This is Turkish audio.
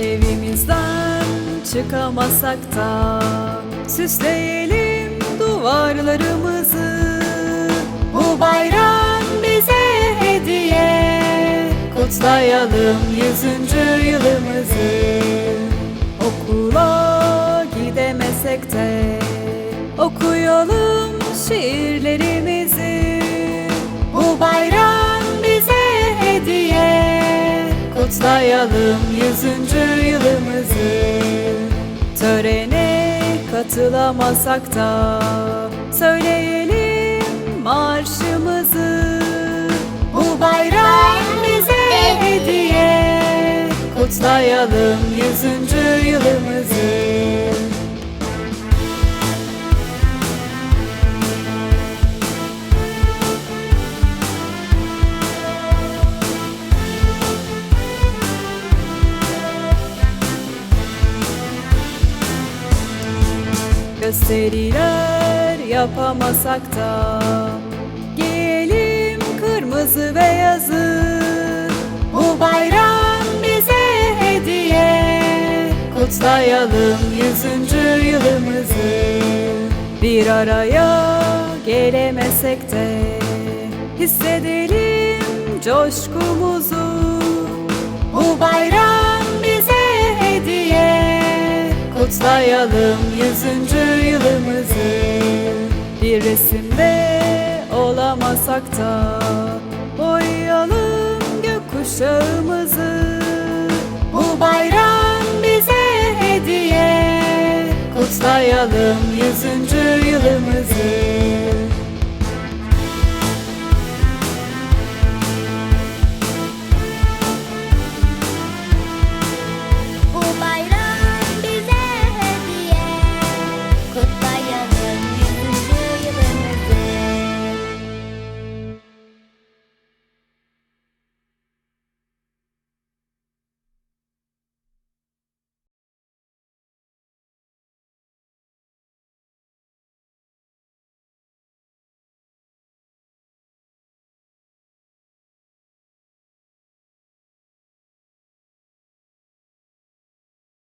Evimizden çıkamasak da Süsleyelim duvarlarımızı Kutlayalım yüzüncü yılımızı. Okula gidemesek de Okuyalım şiirlerimizi. Bu bayram bize hediye. Kutlayalım yüzüncü yılımızı. Törene katılamasak da Söyleyelim marşımızı Kutlayalım yüzüncü yılımızı. Gösteriler yapamasak da Giyelim kırmızı beyazı Kutlayalım yüzüncü yılımızı. Bir araya gelemesek de Hissedelim coşkumuzu. Bu bayram bize hediye. Kutlayalım yüzüncü yılımızı. Bir resimde olamasak da Boyayalım gökkuşağımızı Kutlayalım yüzüncü yılımızı